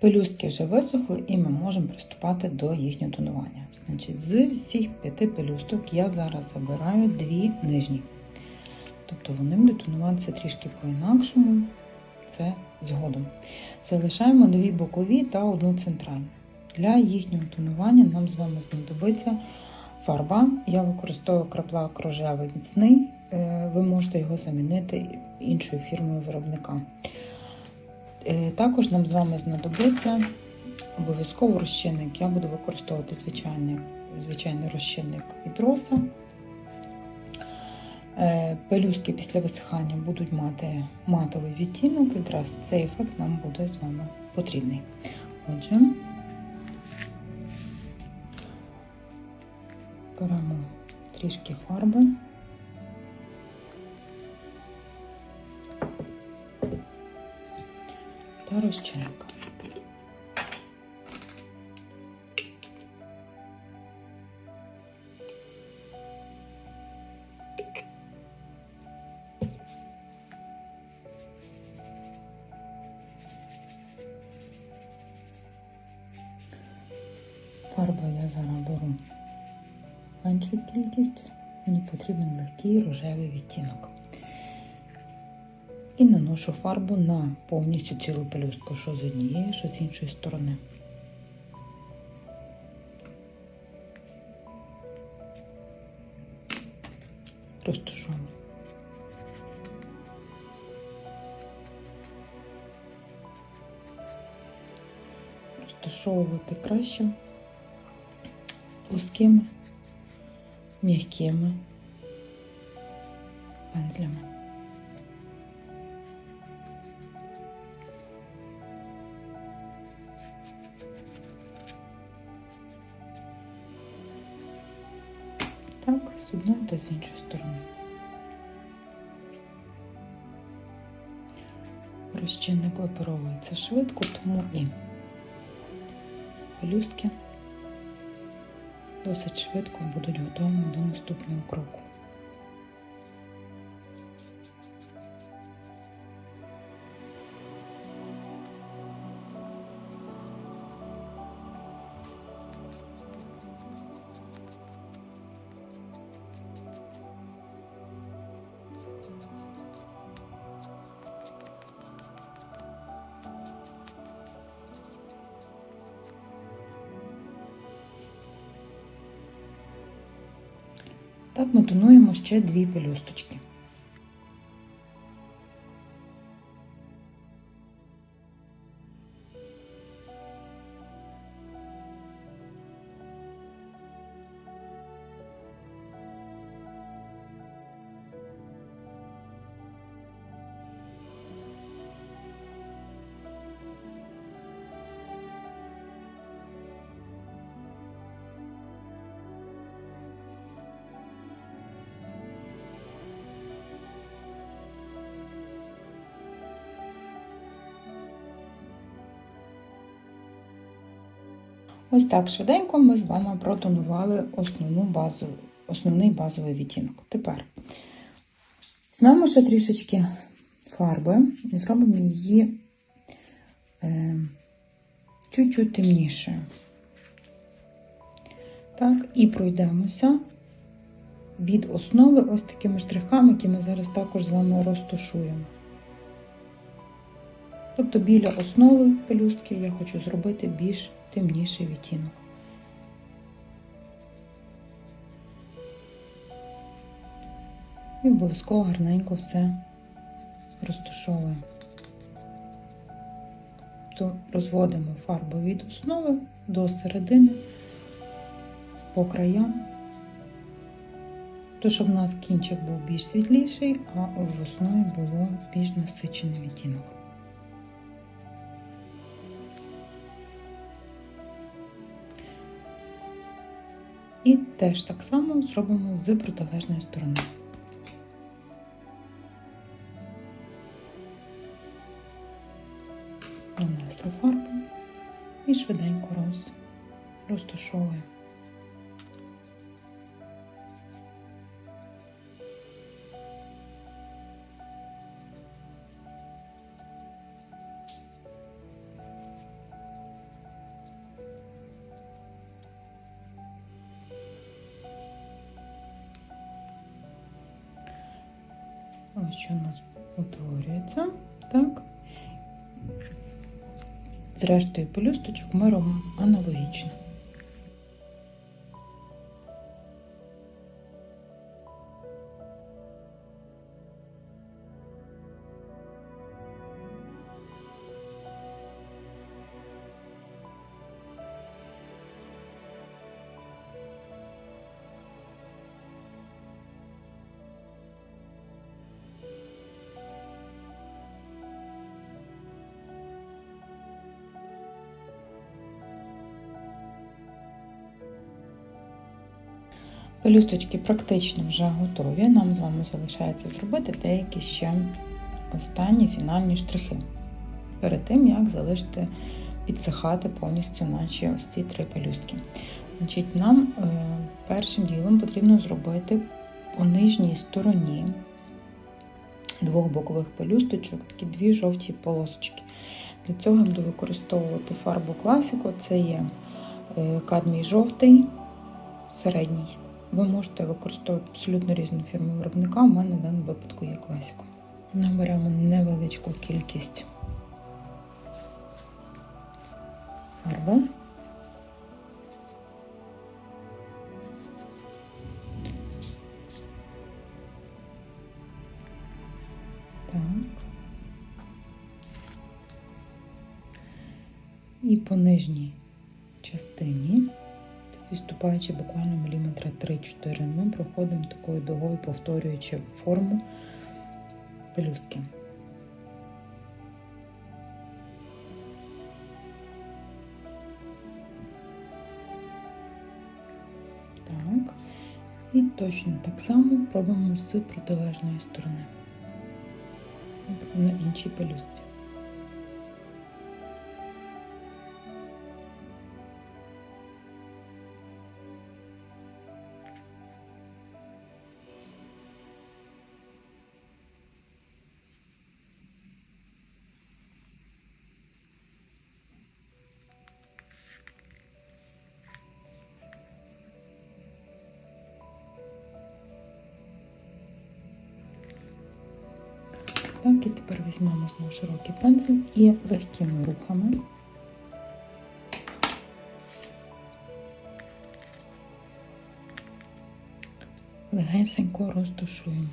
Пелюстки вже висохли і ми можемо приступати до їхнього тонування. Значить, з всіх п'яти пелюсток я зараз забираю дві нижні. Тобто вони будуть тонуватися трішки по-інакшому. Це згодом. Залишаємо дві бокові та одну центральну. Для їхнього тонування нам з вами знадобиться фарба. Я використовую краплак рожевий міцний. Е, Ви можете його замінити іншою фірмою виробника. Е, Також нам з вами знадобиться обов'язково розчинник. Я буду використовувати звичайний, звичайний розчинник від роса. Е, Пелюстки після висихання будуть мати матовий відтінок, якраз цей ефект нам буде з вами потрібний. Отже, беремо трішки фарби. Та розчинник. Фарбу я зараз беру меншу кількість, мені потрібен легкий рожевий відтінок. І наношу фарбу на повністю цілу пелюстку, що з однієї, що з іншої сторони. Розташовую. Розташовувати краще плоскими, м'якими пензлями. З одної та з іншої сторони. Розчинник випаровується швидко, тому і пелюстки досить швидко будуть готові до наступного кроку. Так ми тонуємо ще дві пелюсточки. Ось так швиденько ми з вами протонували основну базу, основний базовий відтінок. Тепер візьмемо ще трішечки фарби і зробимо її е, чуть-чуть темнішою. Так, і пройдемося від основи ось такими штрихами, які ми зараз також з вами розташуємо. Тобто біля основи пелюстки я хочу зробити більш темніший відтінок. І обов'язково гарненько все розташовуємо. То розводимо фарбу від основи до середини по краям, то щоб у нас кінчик був більш світліший, а в основі було більш насичений відтінок. І теж так само зробимо з протилежної сторони. Нанесли фарбу і швиденько роз, розташовуємо. З рештою пелюсточок ми робимо аналогічно. Пелюсточки практично вже готові. Нам з вами залишається зробити деякі ще останні фінальні штрихи. Перед тим, як залишити підсихати повністю наші ось ці три пелюстки. Значить, Нам е, першим ділом потрібно зробити по нижній стороні двох бокових пелюсточок такі дві жовті полосочки. Для цього я буду використовувати фарбу класику, це є е, кадмій жовтий, середній. Ви можете використовувати абсолютно різну фірму виробника. У мене в даному випадку є класіка. Наберемо невеличку кількість фарби. І по нижній частині відступаючи буквально міліметра 3-4, ми проходимо такою дугою, повторюючи форму пелюстки. Так, і точно так само пробуємо з протилежної сторони, на іншій пелюстці. Так, і тепер візьмемо знову широкий пензель і легкими рухами легенько розташуємо.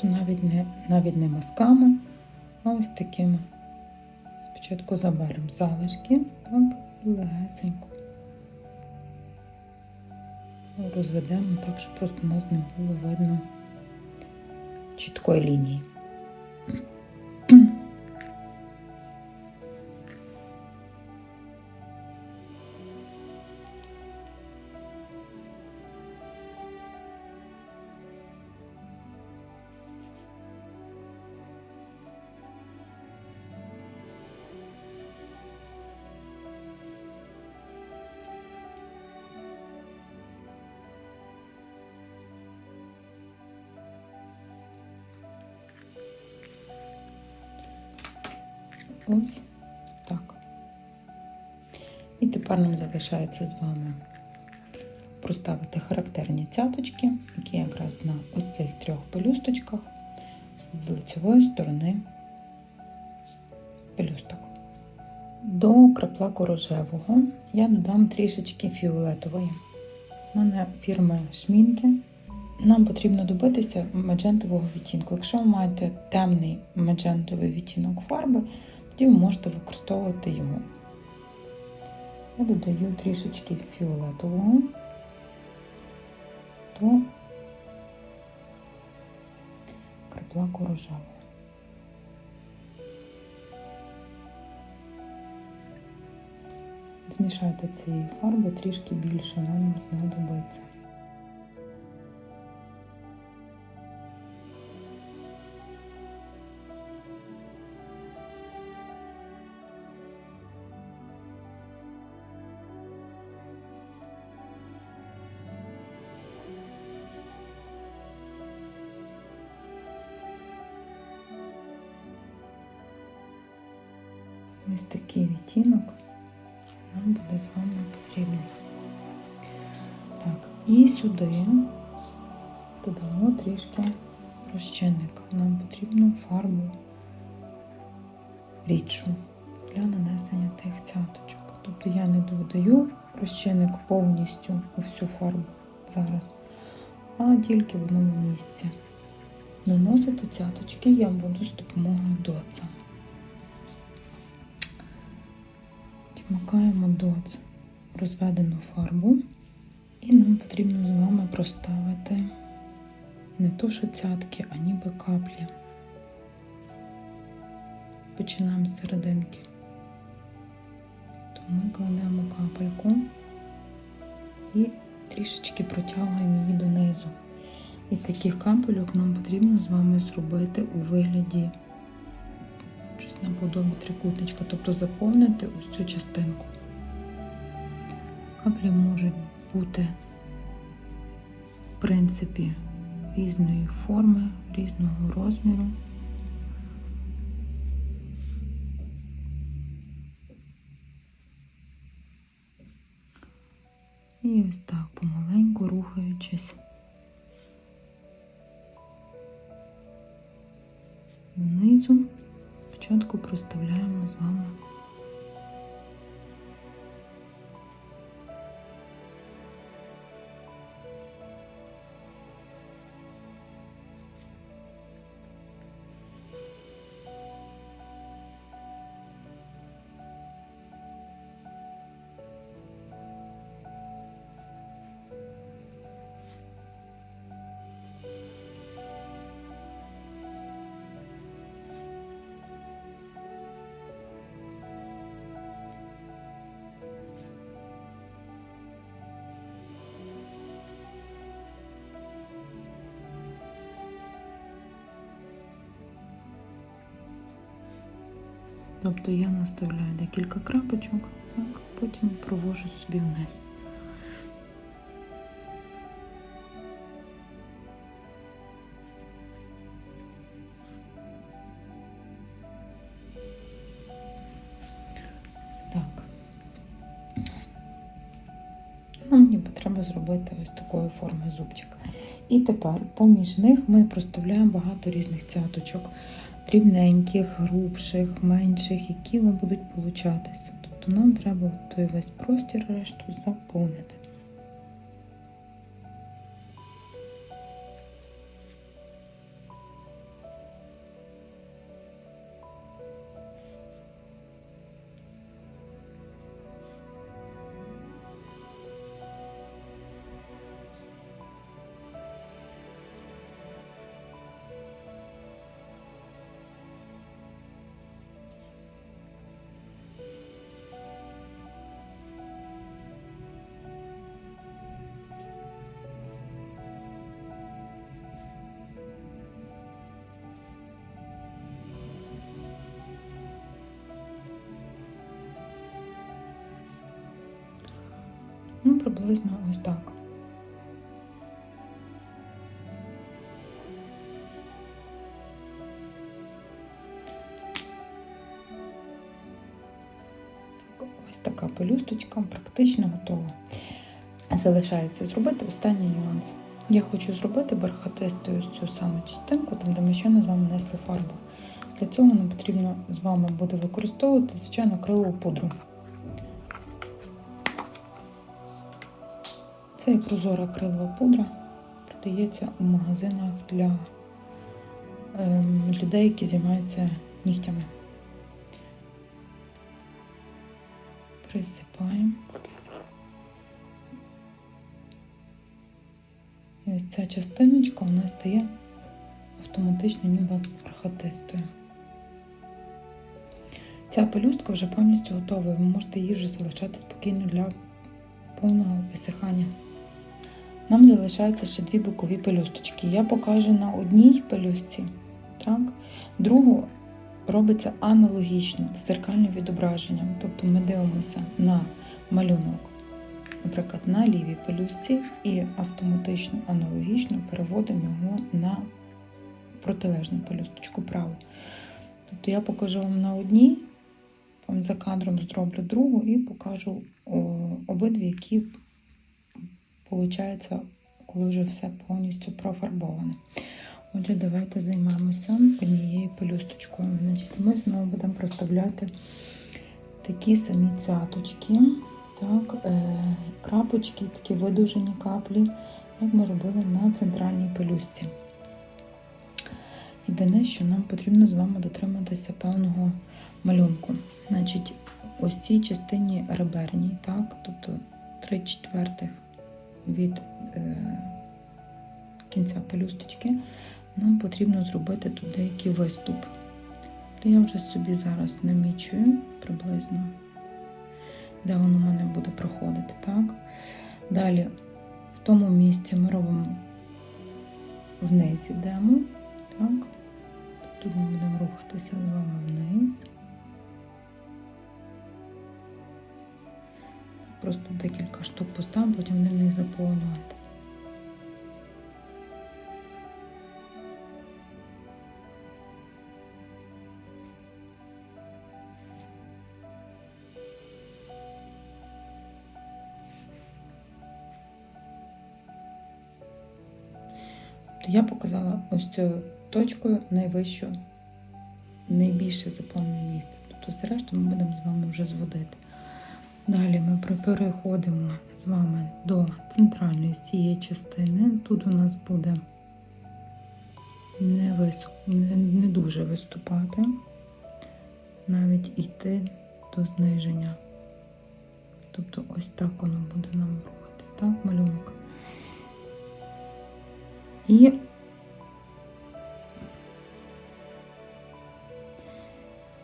То навіть не, навіть не мазками, а ось такими. Спочатку заберемо залишки, так, і легесенько розведемо так, щоб просто у нас не було видно чіткої лінії. І тепер нам залишається з вами проставити характерні цяточки, які якраз на ось цих трьох пелюсточках з лицевої сторони пелюсток. До краплаку рожевого я додам трішечки фіолетової. У мене фірми шмінки. Нам потрібно добитися маджентового відтінку. Якщо ви маєте темний маджентовий відтінок фарби, тоді ви можете використовувати його. Додаю трішечки фіолетового до краплаку рожевого. Змішайте цієї фарби трішки більше, нам знадобиться. Сюди додамо трішки розчинник. Нам потрібно фарбу рідшу для нанесення тих цяточок. Тобто я не додаю розчинник повністю у всю фарбу зараз, а тільки в одному місці. Наносити цяточки я буду з допомогою доца. Вмикаємо доц розведену фарбу, і нам потрібно з вами проставити не то що цятки, а ніби каплі. Починаємо з серединки. Тому кладемо капельку і трішечки протягуємо її донизу. І таких капельок нам потрібно з вами зробити у вигляді щось наподобі трикутничка, тобто заповнити ось цю частинку. Каплі можуть бути, в принципі, різної форми, різного розміру. І ось так помаленьку рухаючись знизу, спочатку проставляємо з вами Тобто я наставляю декілька крапочок, так, потім провожу собі вниз. Так. Нам ніби треба зробити ось такої форми зубчика. І тепер поміж них ми проставляємо багато різних цяточок дрібненьких, грубших, менших, які вам будуть получатися. Тобто нам треба той весь простір решту заповнити. Приблизно ось так. Ось така пелюсточка практично готова. Залишається зробити останній нюанс. Я хочу зробити бархатистою цю саму частинку, там де ми щойно з вами нанесли фарбу. Для цього нам потрібно з вами буде використовувати, звичайно, крилову пудру. Це і прозора крилова пудра продається у магазинах для ем, людей, які займаються нігтями. Присипаємо. І ось ця частиночка у нас стає автоматично ніби бархатистою. Ця пелюстка вже повністю готова. Ви можете її вже залишати спокійно для повного висихання. Нам залишаються ще дві бокові пелюсточки. Я покажу на одній пелюстці, так? другу робиться аналогічно з зеркальним відображенням. Тобто ми дивимося на малюнок, наприклад, на лівій пелюстці і автоматично аналогічно переводимо його на протилежну пелюсточку праву. Тобто я покажу вам на одній, за кадром зроблю другу і покажу обидві, які Получається, коли вже все повністю профарбоване. Отже, давайте займемося однією пелюсточкою. Значить, ми знову будемо проставляти такі самі цяточки, так, е, крапочки, такі видовжені каплі, як ми робили на центральній пелюстці. Єдине, що нам потрібно з вами дотриматися певного малюнку. Значить, ось цій частині реберній, так, тобто 3 четвертих від е, кінця пелюсточки, нам потрібно зробити тут деякий виступ. То я вже собі зараз намічую приблизно, де воно в мене буде проходити. так. Далі, в тому місці ми робимо вниз ідемо, так. Тут ми будемо рухатися з вами вниз. Просто декілька штук поставимо, потім ними заповнювати. Тобто я показала ось цією точкою найвищу, найбільше заповнене місце. Тобто все решту ми будемо з вами вже зводити. Далі ми переходимо з вами до центральної цієї частини. Тут у нас буде не, вис... не, не дуже виступати, навіть йти до зниження. Тобто ось так воно буде нам рухатись, так, малюнок. І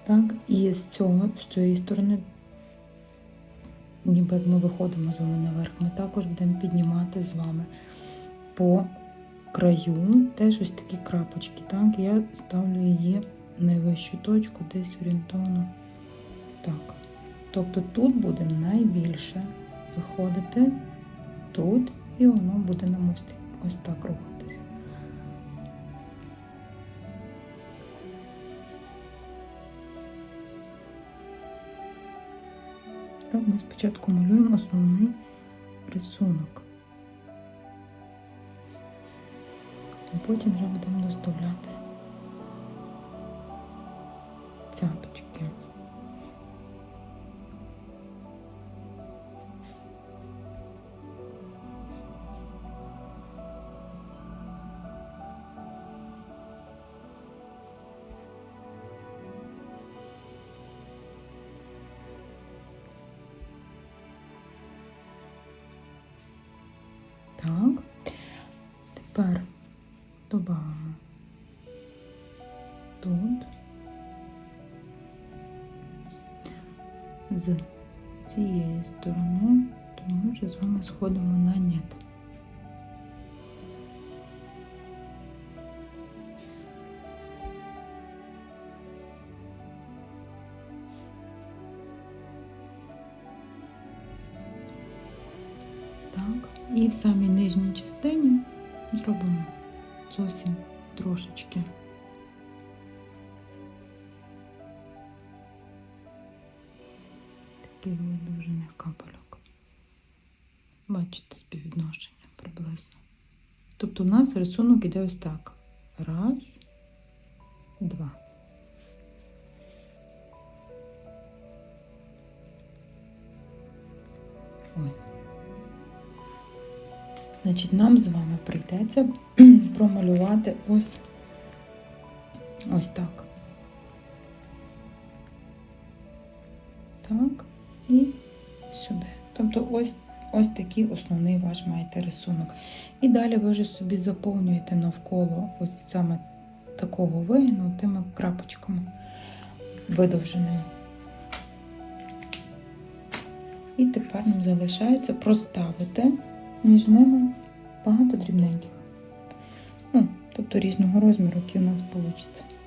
так, і з цього, з цієї сторони, ніби як ми виходимо з вами наверх, ми також будемо піднімати з вами по краю теж ось такі крапочки. Так, я ставлю її найвищу точку, десь орієнтовно так. Тобто тут буде найбільше виходити тут, і воно буде на мості ось так рухатись. Так, ми спочатку малюємо основний рисунок. А потім вже будемо доставляти цяточки. З цієї сторони, тому що з вами сходимо на нет. Нас рисунок іде ось так. Раз, два. Ось. Значить, нам з вами прийдеться промалювати ось ось так. Так, і сюди. Тобто ось ось такий основний ваш маєте рисунок. І далі ви вже собі заповнюєте навколо ось саме такого вигину тими крапочками видовженими. І тепер нам залишається проставити між ними багато дрібненьких. Ну, тобто різного розміру, який у нас вийде.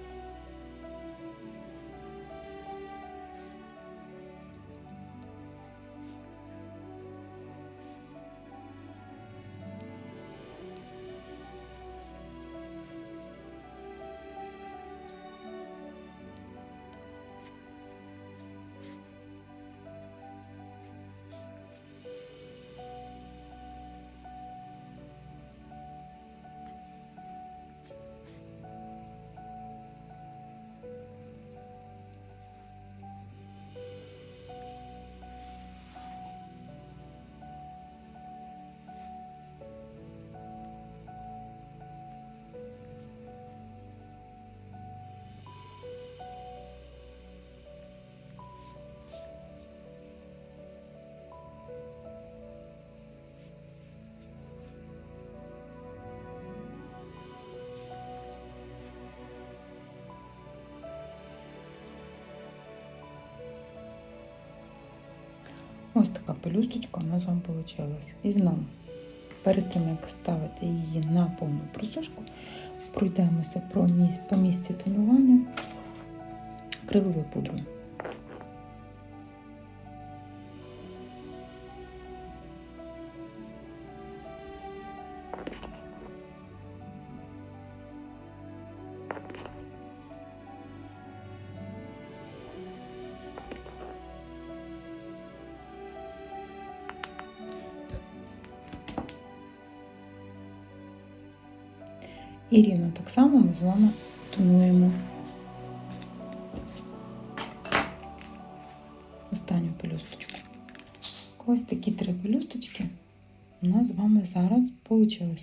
Ось така пелюсточка у нас вам вийшла. І знову, перед тим як ставити її на повну просушку, пройдемося по місці тонування криловою пудрою. Само ми з вами тонуємо останню пелюсточку. Ось такі три пелюсточки у нас з вами зараз вийшли.